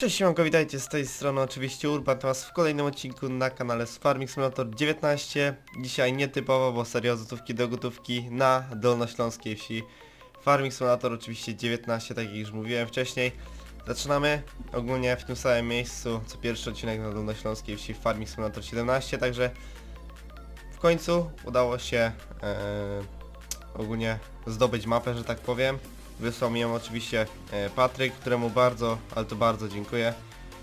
Cześć siemanko, witajcie z tej strony oczywiście Urban, teraz w kolejnym odcinku na kanale Farming Simulator 19 Dzisiaj nietypowo, bo z gotówki do gotówki na dolnośląskiej wsi. Farming Simulator oczywiście 19, tak jak już mówiłem wcześniej. Zaczynamy ogólnie w tym samym miejscu, co pierwszy odcinek na dolnośląskiej wsi Farming Simulator 17, także w końcu udało się e, ogólnie zdobyć mapę, że tak powiem Wysłał mi ją oczywiście e, Patryk, któremu bardzo, ale to bardzo dziękuję.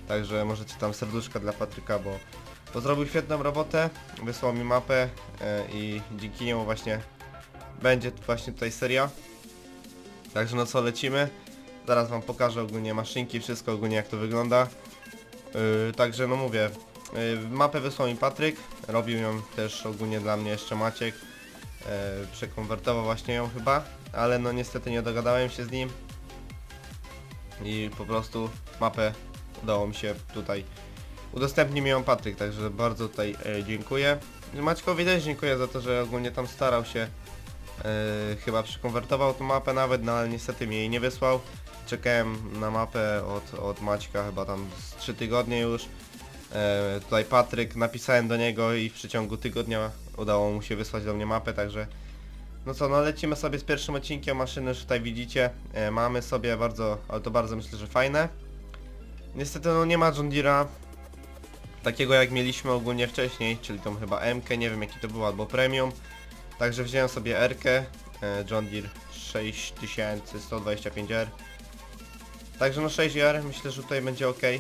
Także możecie tam serduszka dla Patryka, bo, bo zrobił świetną robotę. Wysłał mi mapę e, i dzięki niemu właśnie będzie właśnie tutaj seria. Także no co, lecimy. Zaraz wam pokażę ogólnie maszynki, wszystko ogólnie jak to wygląda. Yy, także no mówię, yy, mapę wysłał mi Patryk, robił ją też ogólnie dla mnie jeszcze Maciek. E, przekonwertował właśnie ją chyba, ale no niestety nie dogadałem się z nim i po prostu mapę udało mi się tutaj udostępnił mi ją Patryk, także bardzo tutaj e, dziękuję. Maćkowi też dziękuję za to, że ogólnie tam starał się e, chyba przekonwertował tą mapę nawet, no ale niestety mi jej nie wysłał. Czekałem na mapę od, od Maćka chyba tam z 3 tygodnie już. E, tutaj Patryk, napisałem do niego i w przeciągu tygodnia udało mu się wysłać do mnie mapę, także no co, no lecimy sobie z pierwszym odcinkiem maszyny, już tutaj widzicie, e, mamy sobie bardzo, ale to bardzo myślę, że fajne. Niestety no nie ma John takiego jak mieliśmy ogólnie wcześniej, czyli tą chyba M, nie wiem jaki to był, albo Premium. Także wziąłem sobie R, e, John Deere 6125R. Także no 6R, myślę, że tutaj będzie ok. E,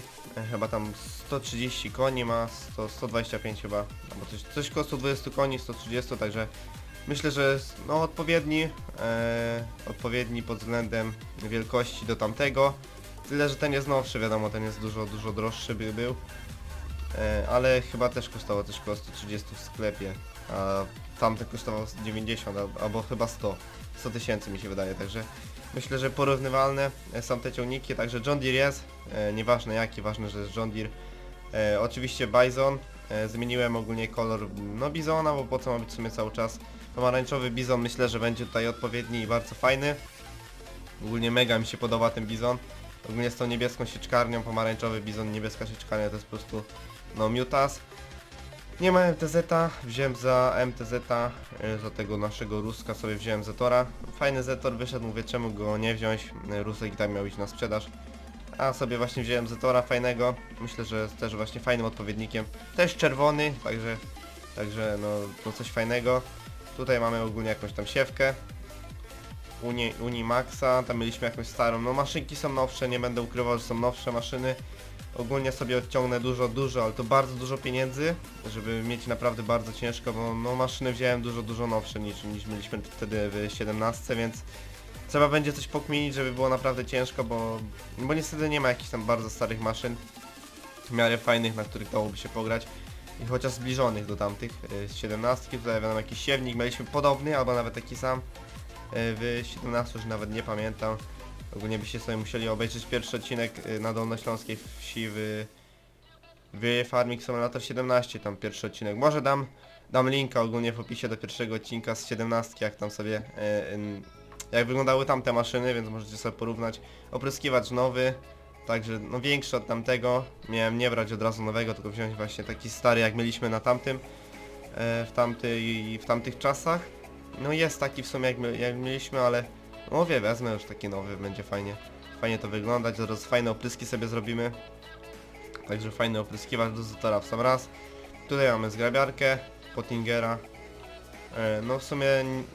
Chyba tam 130 koni ma, 100, 125 chyba, albo coś, coś koło 120 koni, 130, także myślę, że jest, no odpowiedni, e, odpowiedni pod względem wielkości do tamtego. Tyle, że ten jest nowszy, wiadomo, ten jest dużo, dużo droższy by był. E, ale chyba też kosztowało coś koło 130 w sklepie, a tamten kosztował 90 al- albo chyba 100. 100 tysięcy mi się wydaje, także myślę, że porównywalne e, są te ciągniki, także John Deere jest, e, nieważne jaki, ważne, że jest John Deere. E, oczywiście Bison, e, zmieniłem ogólnie kolor no Bizona, bo po co ma być w sumie cały czas. Pomarańczowy Bizon myślę, że będzie tutaj odpowiedni i bardzo fajny. Ogólnie mega mi się podoba ten Bizon. Ogólnie z tą niebieską sieczkarnią, pomarańczowy Bizon, niebieska sieczkarnia to jest po prostu no Mutas. Nie ma MTZ-a, wziąłem za MTZ-a, y, za tego naszego Ruska sobie wziąłem Zetora. Fajny Zetor wyszedł, mówię czemu go nie wziąć, Y, Rusek tam miał iść na sprzedaż. A sobie właśnie wziąłem Zetora fajnego, myślę, że jest też właśnie fajnym odpowiednikiem. Też czerwony, także, także no to coś fajnego. Tutaj mamy ogólnie jakąś tam siewkę. Uni, Unimaxa, tam mieliśmy jakąś starą, no maszynki są nowsze, nie będę ukrywał, że są nowsze maszyny. Ogólnie sobie odciągnę dużo, dużo, ale to bardzo dużo pieniędzy, żeby mieć naprawdę bardzo ciężko, bo no maszyny wziąłem dużo, dużo nowsze niż, niż mieliśmy wtedy w 17, więc trzeba będzie coś pokminić, żeby było naprawdę ciężko, bo, bo niestety nie ma jakichś tam bardzo starych maszyn, w miarę fajnych, na których dałoby się pograć i chociaż zbliżonych do tamtych y, z 17, tutaj wiadomo jakiś siewnik, mieliśmy podobny, albo nawet taki sam y, w 17, już nawet nie pamiętam. Ogólnie byście sobie musieli obejrzeć pierwszy odcinek y, na Dolnośląskiej wsi w, w Farming Simulator 17, tam pierwszy odcinek. Może dam, dam linka ogólnie w opisie do pierwszego odcinka z 17, jak tam sobie, jak wyglądały tamte maszyny, więc możecie sobie porównać. Opryskiwacz nowy, także no większy od tamtego. Miałem nie brać od razu nowego, tylko wziąć właśnie taki stary, jak mieliśmy na tamtym, e, w, tamty, w tamtych czasach. No jest taki w sumie jak, my, jak mieliśmy, ale no mówię, wezmę już taki nowy, będzie fajnie. Fajnie to wyglądać, zaraz fajne opryski sobie zrobimy. Także fajny opryskiwacz do Zetora w sam raz. Tutaj mamy zgrabiarkę, Pottingera. E, No w sumie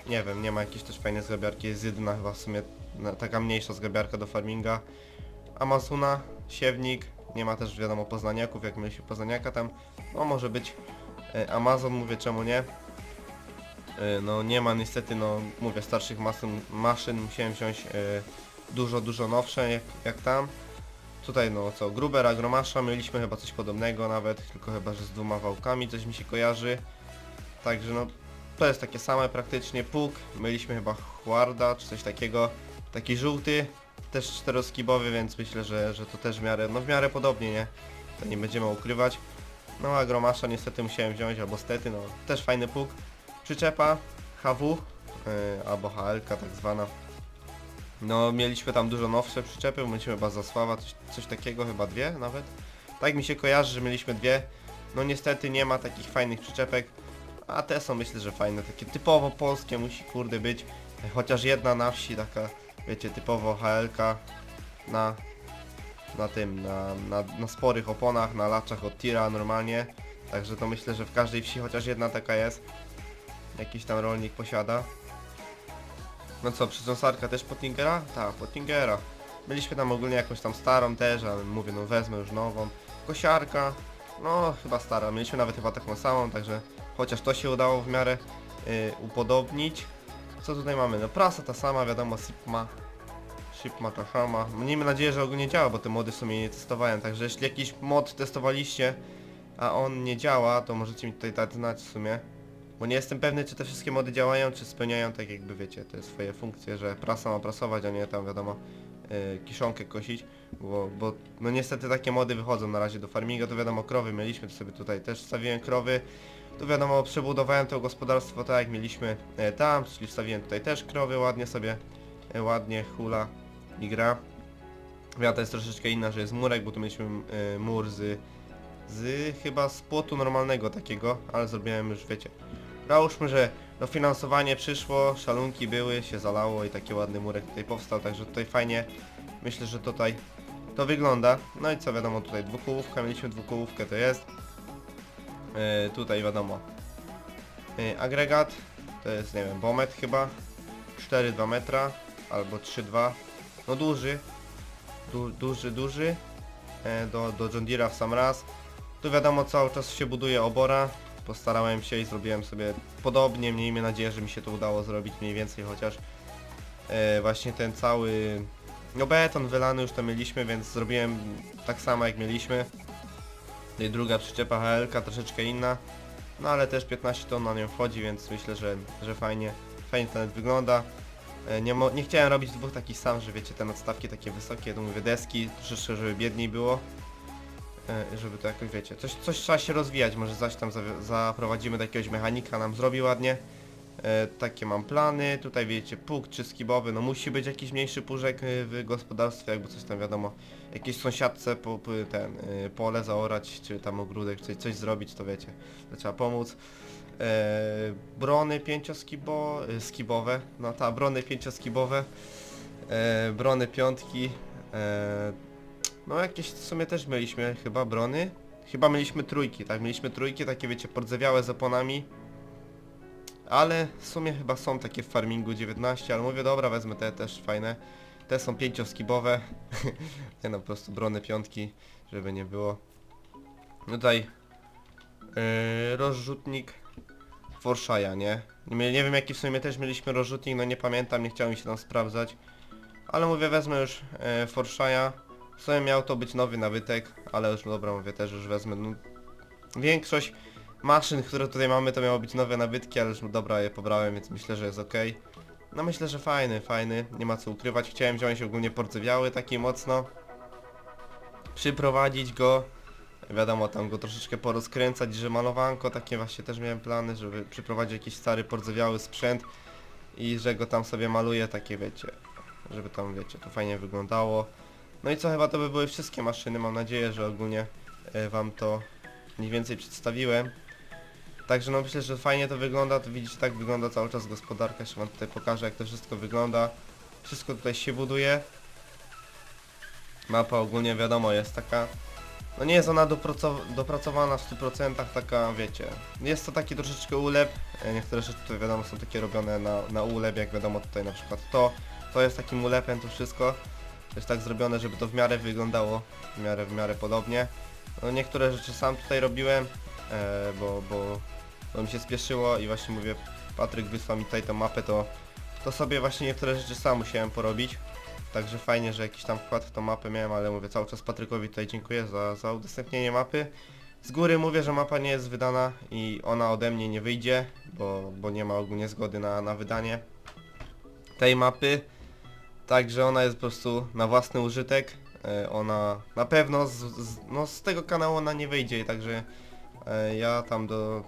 nie wiem, nie ma jakiejś też fajnej zgrabiarki, jest jedyna chyba w sumie taka mniejsza zgrabiarka do farminga. Amazona, siewnik, nie ma też wiadomo poznaniaków, jak mieliśmy poznaniaka tam. No może być e, Amazon, mówię czemu nie. E, No nie ma niestety, no mówię, starszych maszyn, maszyn musiałem wziąć e, dużo, dużo nowsze jak, jak tam. Tutaj no co, Gruber, Agromasza, mieliśmy chyba coś podobnego nawet, tylko chyba, że z dwoma wałkami coś mi się kojarzy. Także no, to jest takie same praktycznie. Puk, mieliśmy chyba Hwarda czy coś takiego. Taki żółty, też czteroskibowy, więc myślę, że, że to też w miarę, no w miarę podobnie, nie? To nie będziemy ukrywać. No a Gromasza niestety musiałem wziąć, albo stety, no też fajny puk. Przyczepa HW, yy, albo HLK tak zwana. No mieliśmy tam dużo nowsze przyczepy, mieliśmy chyba Zasława, coś, coś takiego, chyba dwie nawet. Tak mi się kojarzy, że mieliśmy dwie. No niestety nie ma takich fajnych przyczepek, a te są myślę, że fajne, takie typowo polskie musi kurde być. Chociaż jedna na wsi, taka wiecie, typowo HLK na, na tym, na, na, na sporych oponach, na laczach od tira normalnie. Także to myślę, że w każdej wsi chociaż jedna taka jest. Jakiś tam rolnik posiada. No co, przyząsarka też Pottingera? Tak, Pottingera. Mieliśmy tam ogólnie jakąś tam starą też, ale mówię, no wezmę już nową. Kosiarka, no chyba stara. Mieliśmy nawet chyba taką samą, także chociaż to się udało w miarę y, upodobnić. Co tutaj mamy? No prasa ta sama, wiadomo, Sipma. Sipma ta sama. Miejmy nadzieję, że ogólnie działa, bo te mody w sumie nie testowałem, także jeśli jakiś mod testowaliście, a on nie działa, to możecie mi tutaj dać znać w sumie. Bo nie jestem pewny, czy te wszystkie mody działają, czy spełniają tak jakby wiecie, te swoje funkcje, że prasa ma prasować, a nie tam wiadomo kiszonkę kosić, bo, bo no niestety takie mody wychodzą na razie do farminga, to wiadomo krowy mieliśmy, to sobie tutaj też wstawiłem krowy, tu wiadomo przebudowałem to gospodarstwo tak jak mieliśmy e, tam, czyli wstawiłem tutaj też krowy, ładnie sobie, e, ładnie hula i gra. Wiata jest troszeczkę inna, że jest murek, bo tu mieliśmy e, mur z, z chyba z płotu normalnego takiego, ale zrobiłem już wiecie. Załóżmy, że dofinansowanie przyszło, szalunki były, się zalało i taki ładny murek tutaj powstał, także tutaj fajnie, myślę, że tutaj to wygląda. No i co wiadomo, tutaj dwukołówka, mieliśmy dwukołówkę, to jest. E, tutaj wiadomo, e, agregat, to jest, nie wiem, bomet chyba, 4,2 metra, albo 3,2, no duży, du, duży, duży, e, do, do John Deere'a w sam raz. Tu wiadomo, cały czas się buduje obora, postarałem się i zrobiłem sobie podobnie, miejmy nadzieję, że mi się to udało zrobić mniej więcej chociaż. E, właśnie ten cały, no beton wylany już to mieliśmy, więc zrobiłem tak samo jak mieliśmy. No i druga przyczepa HLK troszeczkę inna, no ale też 15 ton na nią wchodzi, więc myślę, że, że fajnie, fajnie to nawet wygląda. E, Nie, nie chciałem robić dwóch takich sam, że wiecie, te nadstawki takie wysokie, to mówię deski, troszeczkę żeby biedniej było. E, Żeby to jakoś wiecie, coś, coś trzeba się rozwijać, może zaś tam zaprowadzimy do jakiegoś mechanika, nam zrobi ładnie. E, takie mam plany, tutaj wiecie, pług czy skibowy, no musi być jakiś mniejszy puszek e, w gospodarstwie, jakby coś tam wiadomo, jakieś sąsiadce po, ten, e, pole zaorać, czy tam ogródek, coś, coś zrobić, to wiecie, to trzeba pomóc. E, brony pięcioskibo, skibowe, no ta, brony pięcioskibowe, e, brony piątki, e, no jakieś w sumie też mieliśmy chyba brony, chyba mieliśmy trójki, tak, mieliśmy trójki, takie wiecie, pordzewiałe z oponami, ale w sumie chyba są takie w farmingu 19, ale mówię dobra, wezmę te też fajne. Te są pięcioskibowe. nie no, po prostu brony piątki, żeby nie było. Tutaj yy, rozrzutnik Forshaja, nie? nie? Nie wiem jaki w sumie też mieliśmy rozrzutnik, no nie pamiętam, nie chciałem się tam sprawdzać. Ale mówię, wezmę już yy, Forshaja. W sumie miał to być nowy nabytek, ale już dobra, mówię, też już wezmę. No, większość maszyn, które tutaj mamy, to miało być nowe nabytki, ale już dobra, je pobrałem, więc myślę, że jest ok. No myślę, że fajny, fajny, nie ma co ukrywać. Chciałem wziąć ogólnie porcewiały taki mocno. Przyprowadzić go. Wiadomo, tam go troszeczkę porozkręcać, że malowanko, takie właśnie też miałem plany, żeby przyprowadzić jakiś stary pordzewiały sprzęt i że go tam sobie maluję, takie wiecie, żeby tam wiecie, to fajnie wyglądało. No i co, chyba to by były wszystkie maszyny, mam nadzieję, że ogólnie e, wam to mniej więcej przedstawiłem. Także no myślę, że fajnie to wygląda, to widzicie tak wygląda cały czas gospodarka, jeszcze wam tutaj pokażę jak to wszystko wygląda. Wszystko tutaj się buduje. Mapa ogólnie wiadomo jest taka, no nie jest ona dopracow- dopracowana w 100% taka wiecie, jest to taki troszeczkę ulep, E, niektóre rzeczy tutaj wiadomo są takie robione na, na ulep, jak wiadomo tutaj na przykład to, to jest takim ulepem to wszystko. Jest tak zrobione, żeby to w miarę wyglądało, w miarę, w miarę podobnie. No niektóre rzeczy sam tutaj robiłem, e, bo, bo, bo mi się spieszyło i właśnie mówię, Patryk wysłał mi tutaj tę mapę, to, to sobie właśnie niektóre rzeczy sam musiałem porobić. Także fajnie, że jakiś tam wkład w tą mapę miałem, ale mówię cały czas Patrykowi tutaj dziękuję za, za udostępnienie mapy. Z góry mówię, że mapa nie jest wydana i ona ode mnie nie wyjdzie, bo, bo nie ma ogólnie zgody na, na wydanie tej mapy. Także ona jest po prostu na własny użytek. E, Ona na pewno z, z, no z tego kanału ona nie wyjdzie, także e, ja tam do,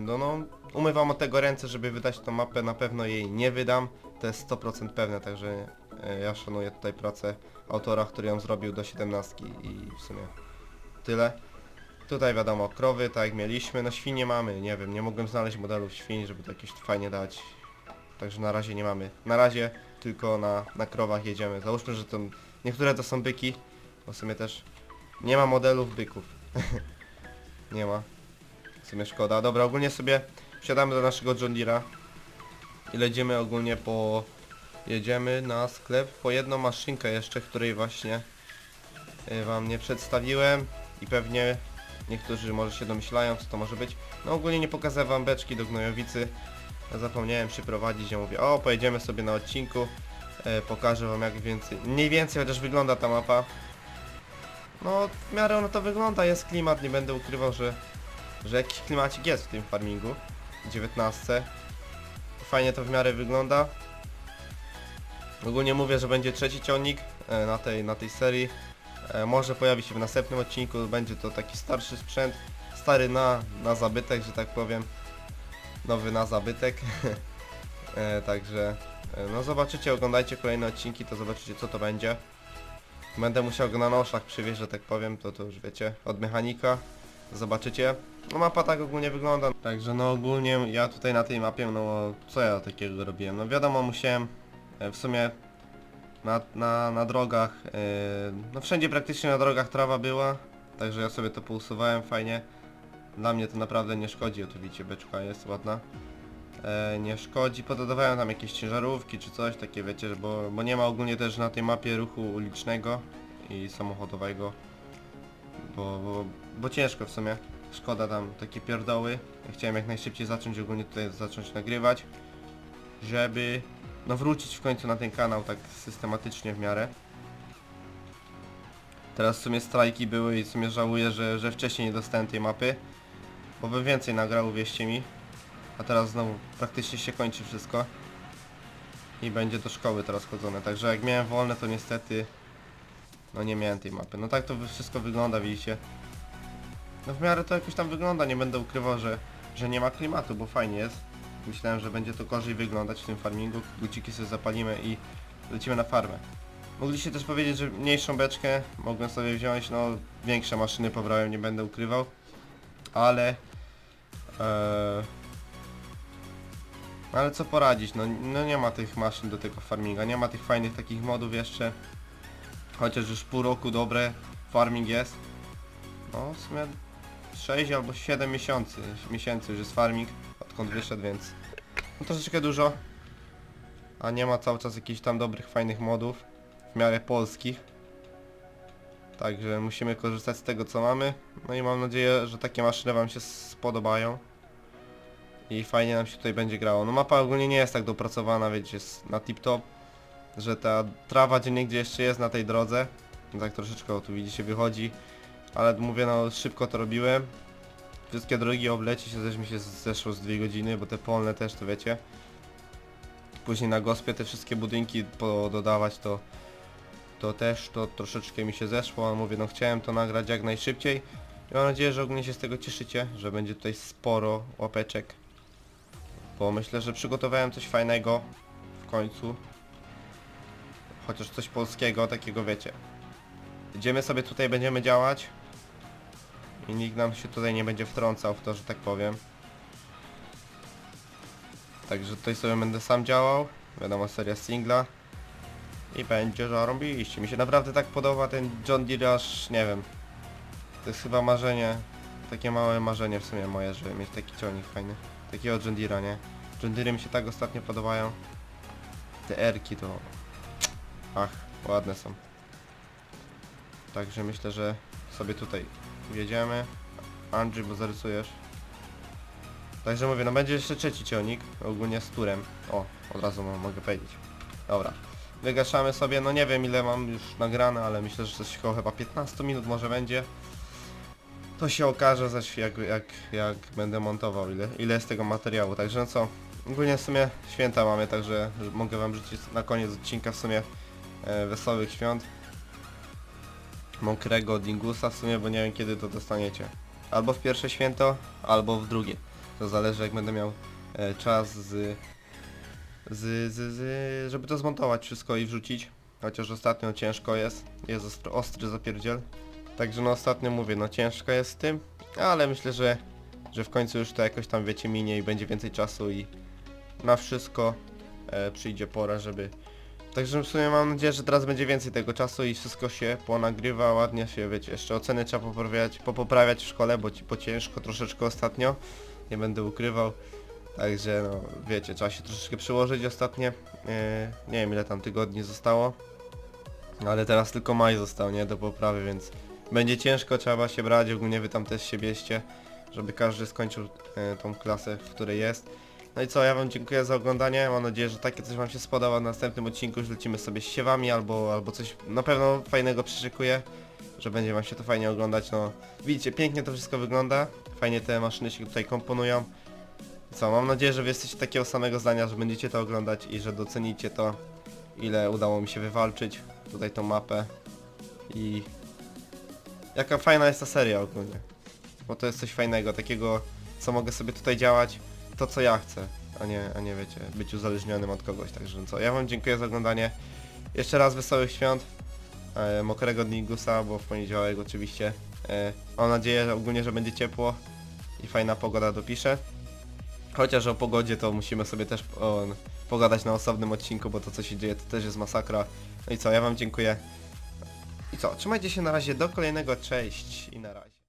do no, umywam od tego ręce, żeby wydać tą mapę, na pewno jej nie wydam, to jest 100% pewne, także E, Ja szanuję tutaj pracę autora, który ją zrobił do 17 i w sumie tyle. Tutaj wiadomo, krowy, tak jak mieliśmy, no świnie mamy, nie wiem, nie mogłem znaleźć modelów świń, żeby to jakieś fajnie dać. Także na razie nie mamy. Na razie tylko na, na krowach jedziemy. Załóżmy, że to niektóre to są byki, bo w sumie też nie ma modelów byków. nie ma. W sumie szkoda. Dobra, ogólnie sobie wsiadamy do naszego John Deere'a i lecimy ogólnie po... Jedziemy na sklep po jedną maszynkę jeszcze, której właśnie y, wam nie przedstawiłem i pewnie niektórzy może się domyślają co to może być. No ogólnie nie pokażę wam beczki do gnojowicy. Zapomniałem przyprowadzić, ja mówię, o pojedziemy sobie na odcinku, e, pokażę wam jak więcej, mniej więcej chociaż wygląda ta mapa. No w miarę ono to wygląda, jest klimat, nie będę ukrywał, że, że jakiś klimacik jest w tym farmingu, 19. Fajnie to w miarę wygląda. Ogólnie mówię, że będzie trzeci ciągnik e, na tej, na tej serii. E, może pojawi się w następnym odcinku, będzie to taki starszy sprzęt, stary na, na zabytek, że tak powiem. Nowy na zabytek. e, także e, no zobaczycie, oglądajcie kolejne odcinki, to zobaczycie co to będzie. Będę musiał go na noszach przywieźć, że tak powiem, to to już wiecie, od mechanika. Zobaczycie. No mapa tak ogólnie wygląda. Także no ogólnie ja tutaj na tej mapie, no co ja takiego robiłem? No wiadomo, musiałem e, w sumie na, na, na drogach, yy, no wszędzie praktycznie na drogach trawa była, także ja sobie to pousuwałem fajnie. Dla mnie to naprawdę nie szkodzi, oczywiście beczka jest ładna. E, nie szkodzi, pododawałem tam jakieś ciężarówki czy coś, takie wiecie, bo, bo nie ma ogólnie też na tej mapie ruchu ulicznego i samochodowego. Bo, bo, bo ciężko w sumie. Szkoda tam takie pierdoły. Ja chciałem jak najszybciej zacząć ogólnie tutaj zacząć nagrywać, żeby no wrócić w końcu na ten kanał tak systematycznie w miarę. Teraz w sumie strajki były i w sumie żałuję, że, że wcześniej nie dostałem tej mapy. Bo bym więcej nagrał, uwierzcie mi. A teraz znowu praktycznie się kończy wszystko. I będzie do szkoły teraz chodzone. Także jak miałem wolne to niestety... No nie miałem tej mapy. No tak to wszystko wygląda, widzicie. No w miarę to jakoś tam wygląda, nie będę ukrywał, że, że nie ma klimatu, bo fajnie jest. Myślałem, że będzie to gorzej wyglądać w tym farmingu. Guciki sobie zapalimy i lecimy na farmę. Mogliście też powiedzieć, że mniejszą beczkę mogłem sobie wziąć, no większe maszyny pobrałem, nie będę ukrywał. Ale... E, ale co poradzić, no, no nie ma tych maszyn do tego farminga, nie ma tych fajnych takich modów jeszcze. Chociaż już pół roku dobre farming jest. No w sumie 6 albo 7 miesięcy, miesięcy już jest farming, odkąd wyszedł, więc no troszeczkę dużo. A nie ma cały czas jakichś tam dobrych, fajnych modów, w miarę polskich. Także musimy korzystać z tego co mamy. No i mam nadzieję, że takie maszyny wam się spodobają. I fajnie nam się tutaj będzie grało. No mapa ogólnie nie jest tak dopracowana, wiecie, jest na tip top. Że ta trawa gdzie niegdzie jeszcze jest na tej drodze. Tak troszeczkę, o tu widzicie, wychodzi. Ale mówię, no szybko to robiłem. Wszystkie drogi oblecieć, to też mi się zeszło z dwie godziny, bo te polne też, to wiecie. Później na gospie te wszystkie budynki pododawać, to to też to troszeczkę mi się zeszło, ale mówię, no chciałem to nagrać jak najszybciej. I mam nadzieję, że ogólnie się z tego cieszycie, że będzie tutaj sporo łapeczek. Bo myślę, że przygotowałem coś fajnego w końcu. Chociaż coś polskiego, takiego wiecie. Idziemy sobie tutaj, będziemy działać. I nikt nam się tutaj nie będzie wtrącał w to, że tak powiem. Także tutaj sobie będę sam działał. Wiadomo, seria singla. I będzie zarobiliście. Mi się naprawdę tak podoba ten John Deere aż nie wiem. To jest chyba marzenie. Takie małe marzenie w sumie moje, żeby mieć taki ciągnik fajny. Takiego John Deere'a, nie? Deere mi się tak ostatnio podobają. Te erki to... Ach, ładne są. Także myślę, że sobie tutaj wjedziemy. Andrzej, bo zarysujesz. Także mówię, no będzie jeszcze trzeci ciągnik, ogólnie z turem. O, od razu mo- mogę powiedzieć. Dobra. Wygaszamy sobie, no nie wiem ile mam już nagrane, ale myślę, że coś koło chyba 15 minut może będzie. To się okaże zaś jak, jak, jak będę montował, ile, ile jest tego materiału. Także no co, ogólnie w sumie święta mamy, także mogę wam rzucić na koniec odcinka w sumie e, wesołych świąt. Mokrego dingusa w sumie, bo nie wiem kiedy to dostaniecie. Albo w pierwsze święto, albo w drugie. To zależy jak będę miał e, czas z z, z, z, żeby to zmontować wszystko i wrzucić. Chociaż ostatnio ciężko jest, jest ostry, ostry zapierdziel. Także no ostatnio mówię, no ciężko jest z tym, ale myślę, że, że w końcu już to jakoś tam wiecie minie i będzie więcej czasu i na wszystko e, przyjdzie pora, żeby... Także w sumie mam nadzieję, że teraz będzie więcej tego czasu i wszystko się ponagrywa, ładnie się, wiecie, jeszcze oceny trzeba poprawiać, popoprawiać w szkole, bo, bo ciężko troszeczkę ostatnio, nie będę ukrywał. Także no, wiecie, trzeba się troszeczkę przyłożyć ostatnie. E, nie wiem ile tam tygodni zostało. Ale teraz tylko maj został, nie? Do poprawy, więc będzie ciężko, trzeba się brać, ogólnie wy tam też się bierzcie, żeby każdy skończył e, tą klasę, w której jest. No i co, ja wam dziękuję za oglądanie, mam nadzieję, że takie coś wam się spodoba. W następnym odcinku już lecimy sobie z siewami albo, albo coś na pewno fajnego przyszykuję, że będzie wam się to fajnie oglądać, no. Widzicie, pięknie to wszystko wygląda, fajnie te maszyny się tutaj komponują. Co, mam nadzieję, że wy jesteście takiego samego zdania, że będziecie to oglądać i że docenicie to, ile udało mi się wywalczyć, tutaj tą mapę i jaka fajna jest ta seria ogólnie. Bo to jest coś fajnego, takiego, co mogę sobie tutaj działać, to co ja chcę, a nie, a nie wiecie, być uzależnionym od kogoś, także no co, ja wam dziękuję za oglądanie. Jeszcze raz wesołych świąt, e, mokrego dnigusa, bo w poniedziałek oczywiście. E, mam nadzieję że ogólnie, że będzie ciepło i fajna pogoda dopisze. Chociaż o pogodzie to musimy sobie też o, pogadać na osobnym odcinku, bo to co się dzieje to też jest masakra. No i co, ja wam dziękuję. I co, trzymajcie się na razie do kolejnego, cześć i na razie.